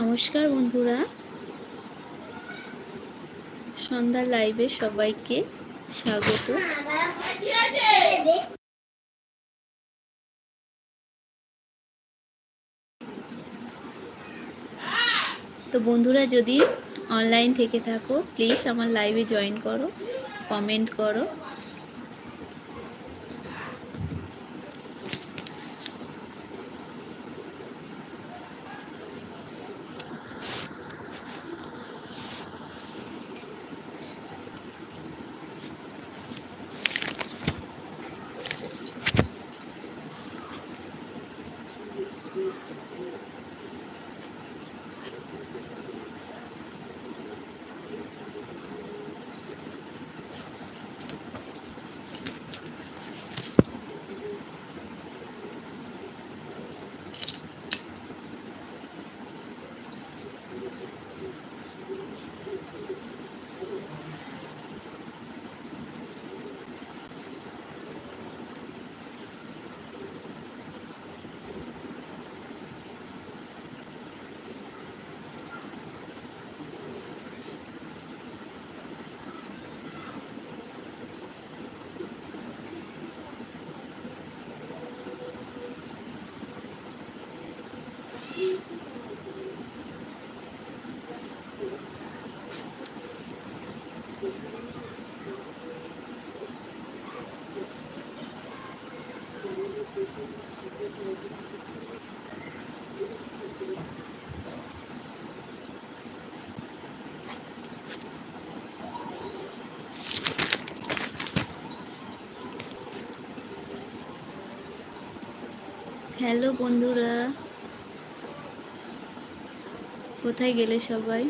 নমস্কার বন্ধুরা। সন্ধ্যার লাইভে সবাইকে স্বাগত। তো বন্ধুরা, যদি অনলাইন থেকে থাকো প্লিজ আমার লাইভে জয়েন করো কমেন্ট করো। হ্যালো বন্ধুরা কোথায় গেলে সবাই?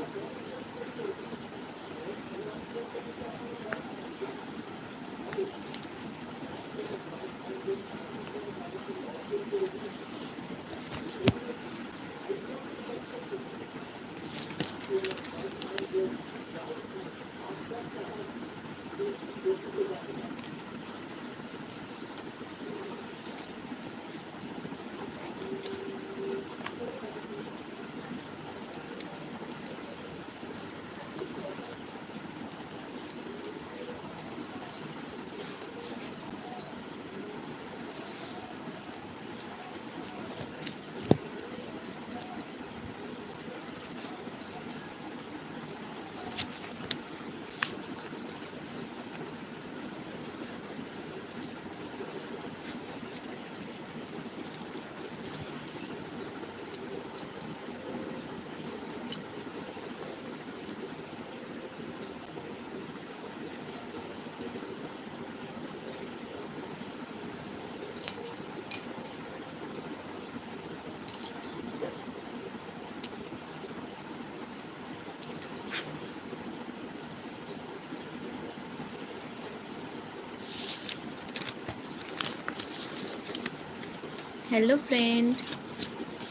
হ্যালো ফ্রেন্ড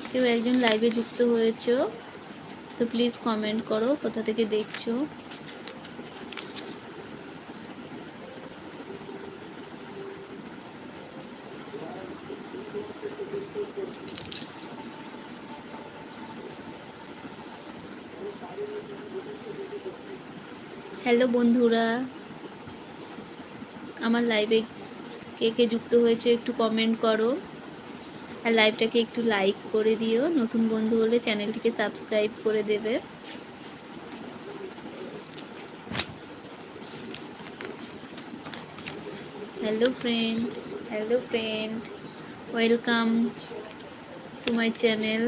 কেউ একজন লাইভে যুক্ত হয়েছো, তো প্লিজ কমেন্ট করো, কোথা থেকে দেখছ? হ্যালো বন্ধুরা। আমার লাইভে কে কে যুক্ত হয়েছে একটু কমেন্ট করো। আর লাইভটাকে একটু লাইক করে দিও। নতুন বন্ধু হলে চ্যানেলটিকে সাবস্ক্রাইব করে দেবে। Hello friend hello friend welcome to my channel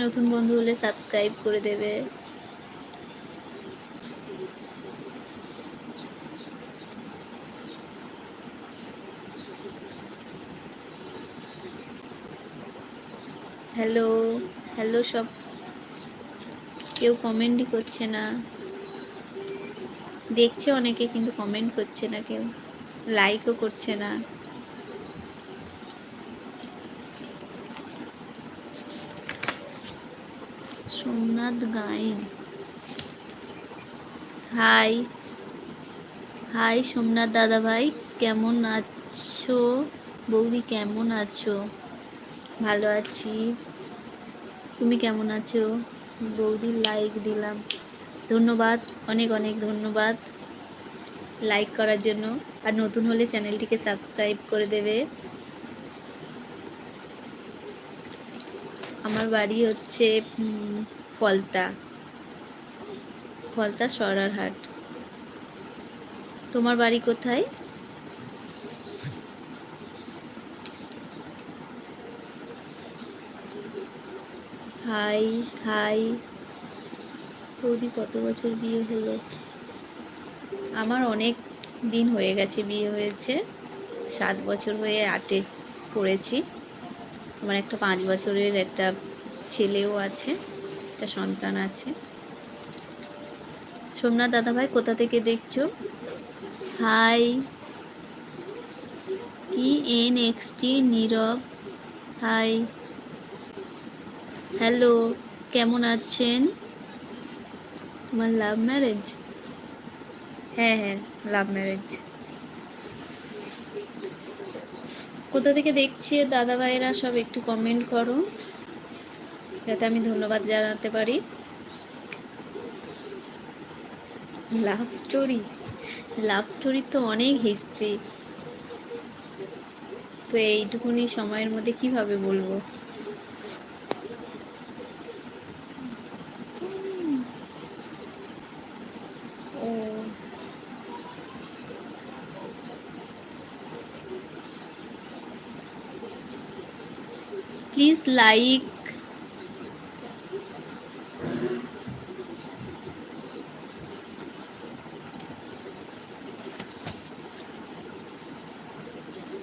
নতুন বন্ধু হলে সাবস্ক্রাইব করে দেবে। হ্যালো হ্যালো সব। কেউ কমেন্টই করছে না। দেখছে অনেকে কিন্তু কমেন্ট করছে না কেউ। লাইকও করছে না। সোমনাথ গায়েন হাই হাই সোমনাথ দাদা ভাই, কেমন আছো? বৌদি কেমন আছো? ভালো আছি। তুমি কেমন আছো? বৌদির লাইক দিলাম। ধন্যবাদ, অনেক অনেক ধন্যবাদ লাইক করার জন্য। আর নতুন হলে চ্যানেলটিকে সাবস্ক্রাইব করে দেবে। আমার বাড়ি হচ্ছে ফলতা। ফলতা সরারহাট। তোমার বাড়ি কোথায়? হাই হাই বৌদি কত বছর বিয়ে হলো? আমার অনেক দিন হয়ে গেছে বিয়ে হয়েছে। সাত বছর হয়ে আটে পড়েছি। আমার একটা পাঁচ বছরের একটা ছেলেও আছে, একটা সন্তান আছে। সোমনাথ দাদাভাই কোথা থেকে দেখছ? হাই। কি এন এক্সটি নীরব? হাই। হ্যালো কেমন আছেন? তোমার লাভ ম্যারেজ হ্যাঁ হ্যাঁ লাভ ম্যারেজ কোথা থেকে দেখছি দাদা ভাইয়েরা সব একটু কমেন্ট করো, যাতে আমি ধন্যবাদ জানাতে পারি। লাভ স্টোরি লাভ স্টোরি তো অনেক হিস্ট্রি তো এইটুকুনি সময়ের মধ্যে কীভাবে বলব? please like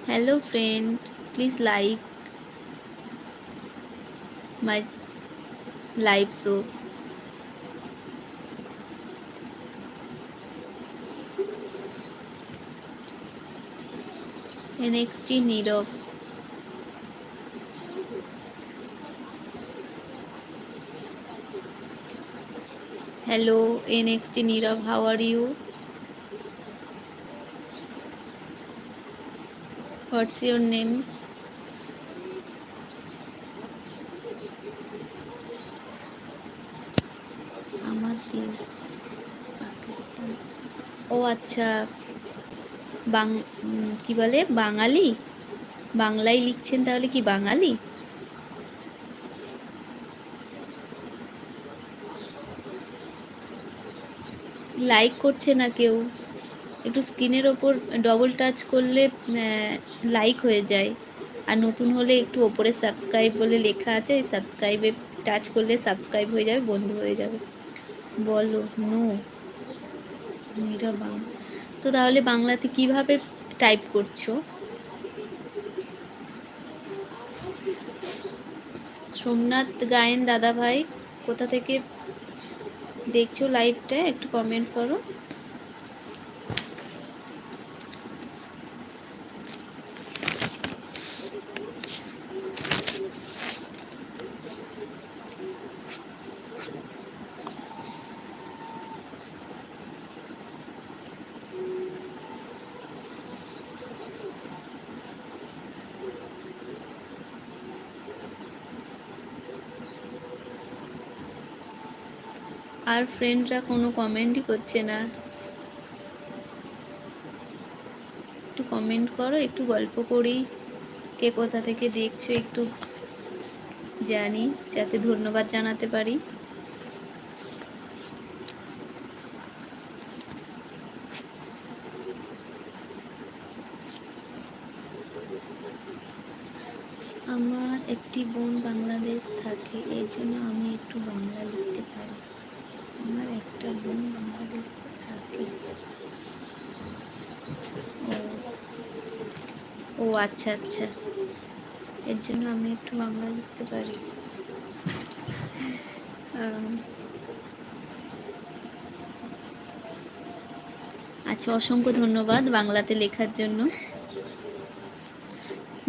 hello friend. Please like my live so nxt nirav hello nxt Nirob how are you? What's your name? আমার দেশ পাকিস্তান ও আচ্ছা বাং কি বলে? বাঙালি? বাংলায় লিখছেন তাহলে কি বাঙালি? লাইক করছে না কেউ, একটু স্ক্রিনের ওপর ডবল টাচ করলে লাইক হয়ে যায়। আর নতুন হলে একটু ওপরে সাবস্ক্রাইব বলে লেখা আছে, ওই সাবস্ক্রাইবে টাচ করলে সাবস্ক্রাইব হয়ে যাবে, বন্ধু হয়ে যাবে। বলো নো এটা বাংলা তো তাহলে বাংলাতে কীভাবে টাইপ করছ? সোমনাথ গায়েন দাদা ভাই কোথা থেকে দেখছ লাইভটা একটু কমেন্ট করো। আর ফ্রেন্ডরা কোনো কমেন্টই করছে না। একটু কমেন্ট করো, একটু গল্প করি। কে কোথা থেকে দেখছ একটু জানি, যাতে ধন্যবাদ জানাতে পারি। আমার একটি বোন বাংলাদেশ থাকে, এর জন্য আমি একটু বাংলা লিখতে পারি। আমার একটা বোন বাংলাদেশে থাকে। ও আচ্ছা আচ্ছা। এর জন্য আমি একটু বাংলা লিখতে পারি। আচ্ছা অসংখ্য ধন্যবাদ বাংলাতে লেখার জন্য।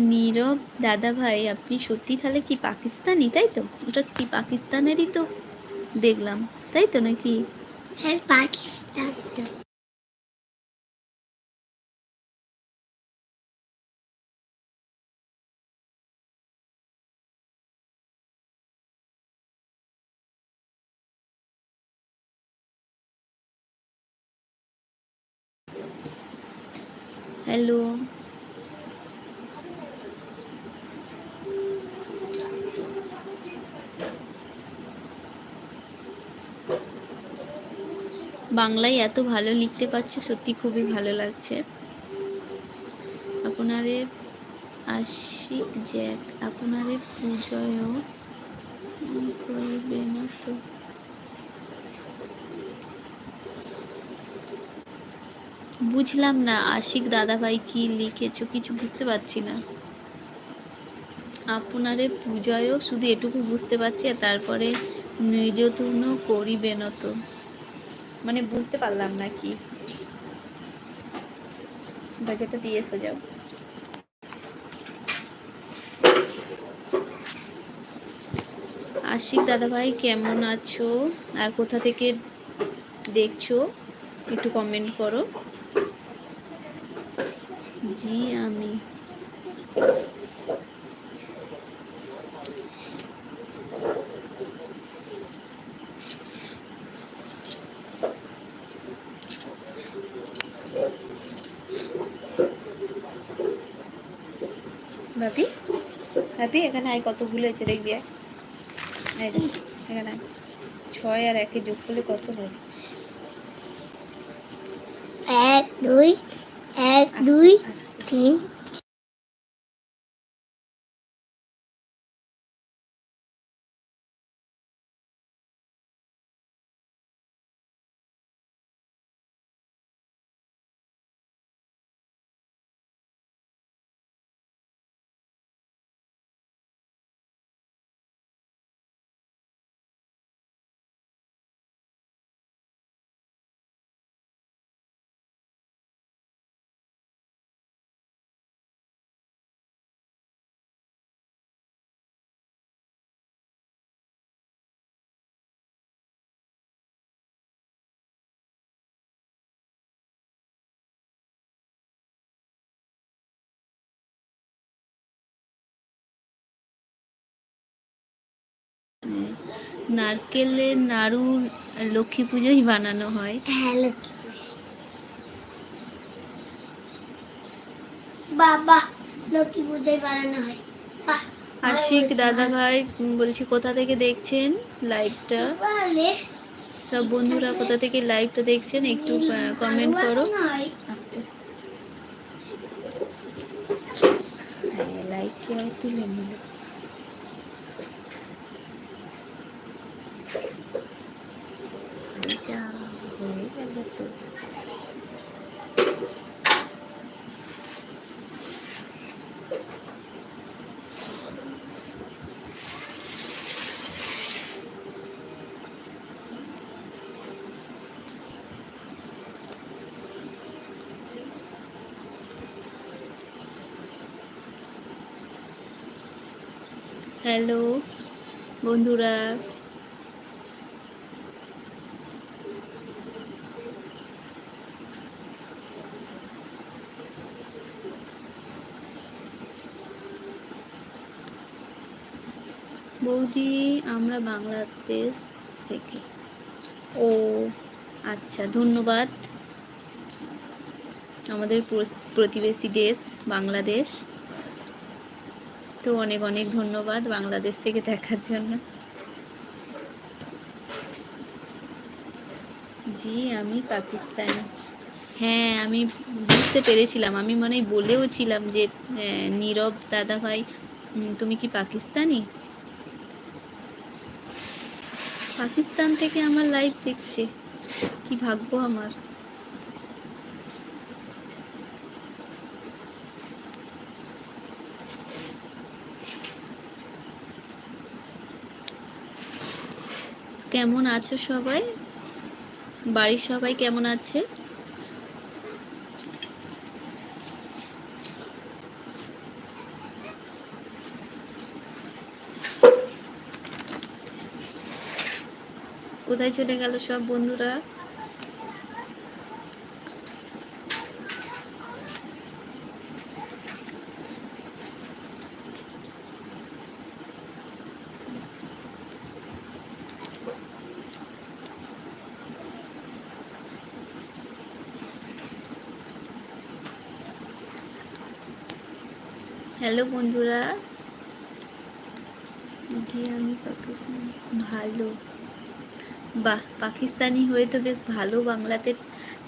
নীরব দাদা ভাই, আপনি সত্যি তাহলে কি পাকিস্তানি? তাই তো? ওটা কি পাকিস্তানেরই তো? দেখলাম। তাই তো নাকি? হ্যাঁ, পাকিস্তান হ্যালো বাংলায় এত ভালো লিখতে পারছে, সত্যি খুবই ভালো লাগছে। আপনারে আশিক জ্যাক, আপনারে পুজোয়ও করবে না তো। বুঝলাম না, আশিক দাদাভাই কি লিখেছো কিছু বুঝতে পারছি না। আপনারে পূজায়ও শুধু এটুকু বুঝতে পারছি তারপরে নিজতুনও করিবে না তো। মানে বুঝতে পারলাম না কি। বাজারটা দিয়ে এসে যাও। আশিক দাদাভাই, কেমন আছো? আর কোথা থেকে দেখছ? একটু কমেন্ট করো। জি, আমি। ভাবি এখানে আয় কতগুলো আছে দেখবি এখানে ছয় আর একে যোগ করলে কত হয়? এক দুই এক দুই তিন নারকেলের নাড়ু লক্ষ্মী পুজোই বানানো হয়। হ্যাঁ লক্ষ্মী বাবা লক্ষ্মী পুজোয় বানানো হয়। বাহ, আশিক দাদা ভাই বলছি কোথা থেকে দেখছেন লাইভটা সব বন্ধুরা কোথা থেকে লাইভটা দেখছেন একটু কমেন্ট করো। হ্যাঁ। লাইক কে আর তুলে নিল যা হয়ে গেল তো হ্যালো বন্ধুরা বৌদি, আমরা বাংলাদেশ থেকে। ও আচ্ছা ধন্যবাদ। আমাদের প্রতিবেশী দেশ, বাংলাদেশ। তো অনেক অনেক ধন্যবাদ বাংলাদেশ থেকে দেখার জন্য। জি, আমি পাকিস্তানি। হ্যাঁ আমি বুঝতে পেরেছিলাম। আমি মানে বলেও ছিলাম যে নীরব দাদা ভাই তুমি কি পাকিস্তানি? পাকিস্তান থেকে আমার লাইভ দেখছে। কি ভাগ্য আমার। কেমন আছো সবাই? বাড়ির সবাই কেমন আছে? কোথায় চলে গেল সব বন্ধুরা? হ্যালো বন্ধুরা। জি আমি ভালো। বাহ, পাকিস্তানি হয়ে তো বেশ ভালো বাংলাতে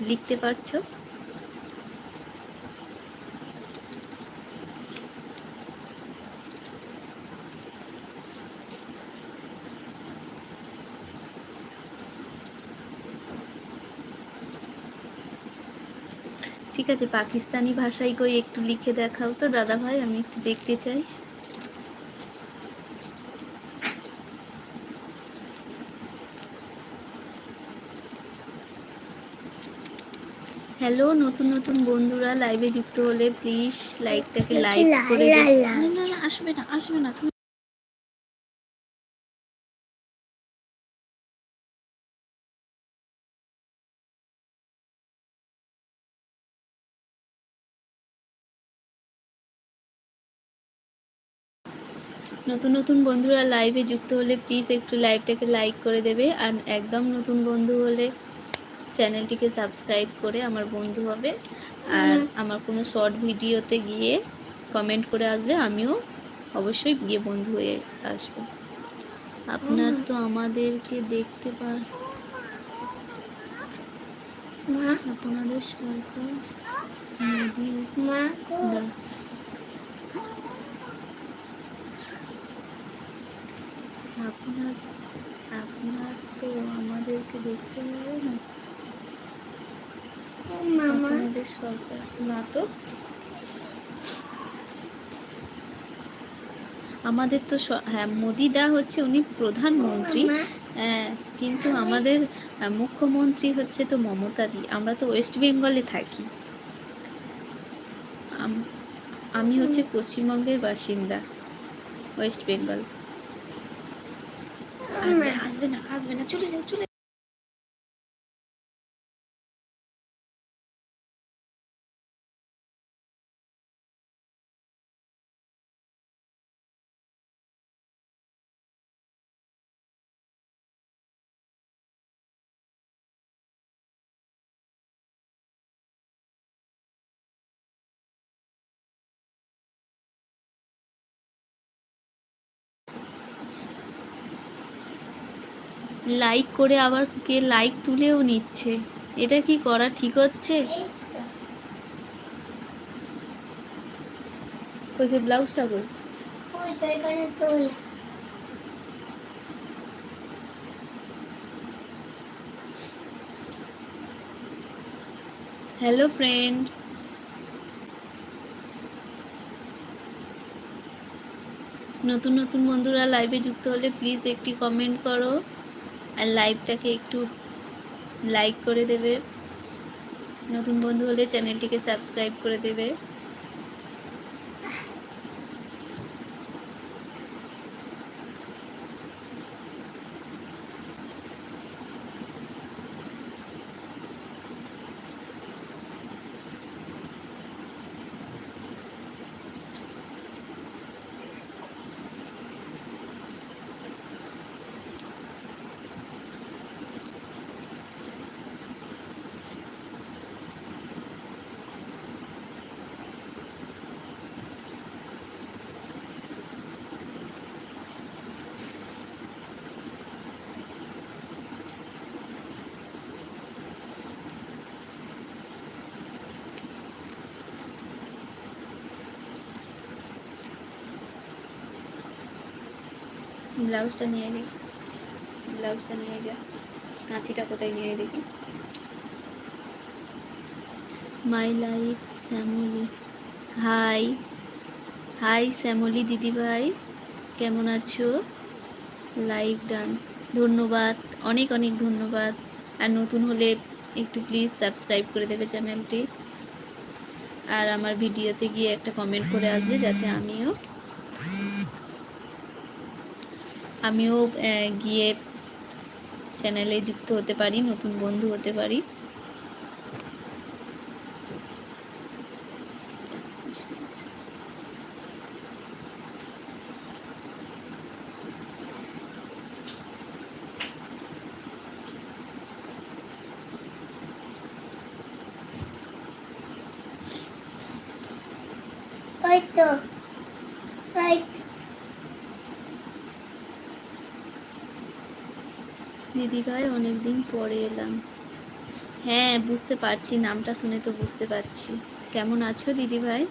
লিখতে পারছ। ঠিক আছে, পাকিস্তানি ভাষায় কই একটু লিখে দেখাও তো দাদা ভাই আমি একটু দেখতে চাই। হ্যালো নতুন নতুন বন্ধুরা লাইভে যুক্ত হলে প্লিজ লাইকটাকে লাইক করে না না আসবে না আসবে না তুমি নতুন নতুন বন্ধুরা লাইভে যুক্ত হলে প্লিজ একটু লাইভটাকে লাইক করে দেবে। আর একদম নতুন বন্ধু হলে চ্যানেলটিকে সাবস্ক্রাইব করে আমার বন্ধু হবে। আর আমার কোনো শর্ট ভিডিওতে গিয়ে কমেন্ট করে আসবে আমিও অবশ্যই গিয়ে বন্ধু হয়ে আসব। আপনার তো আমাদেরকে দেখতে পার মা। আপনাদের সরকার মা। আপনার আপনার তো আমাদেরকে দেখতে পারে না আপনাদের সরকার না আমাদের তো হ্যাঁ মোদিদা হচ্ছে উনি প্রধানমন্ত্রী। হ্যাঁ, কিন্তু আমাদের মুখ্যমন্ত্রী হচ্ছে তো মমতা দি। আমরা তো ওয়েস্ট বেঙ্গলে থাকি। আম- হচ্ছে পশ্চিমবঙ্গের বাসিন্দা ওয়েস্ট বেঙ্গল। আসবে না আসবে না চলে যাও চলে লাইক করে আবার কে লাইক তুলেও নিচ্ছে। এটা কি করা ঠিক হচ্ছে? ব্লাউজটা হ্যালো ফ্রেন্ড নতুন নতুন বন্ধুরা লাইভে যুক্ত হলে প্লিজ একটি কমেন্ট করো। আর লাইভটাকে একটু লাইক করে দেবে। নতুন বন্ধু হলে চ্যানেলটিকে সাবস্ক্রাইব করে দেবে। ব্লাউজটা নিয়ে দেখি। ব্লাউজটা নিয়ে যা। কাঁচিটা কোথায় নিয়ে দেখি। My life Shyamali hi hi Shyamali দিদিভাই। কেমন আছো? লাইক ডান ধন্যবাদ। অনেক অনেক ধন্যবাদ। আর নতুন হলে একটু প্লিজ সাবস্ক্রাইব করে দেবে চ্যানেলটি আর আমার ভিডিওতে গিয়ে একটা কমেন্ট করে আসবে যাতে আমিও আমিও গিয়ে চ্যানেলে যুক্ত হতে পারি নতুন বন্ধু হতে পারি। ওই তো। দিদিভাই, অনেকদিন পরে এলাম। হ্যাঁ বুঝতে পারছি, নামটা শুনে তো বুঝতে পারছি। কেমন আছো দিদিভাই?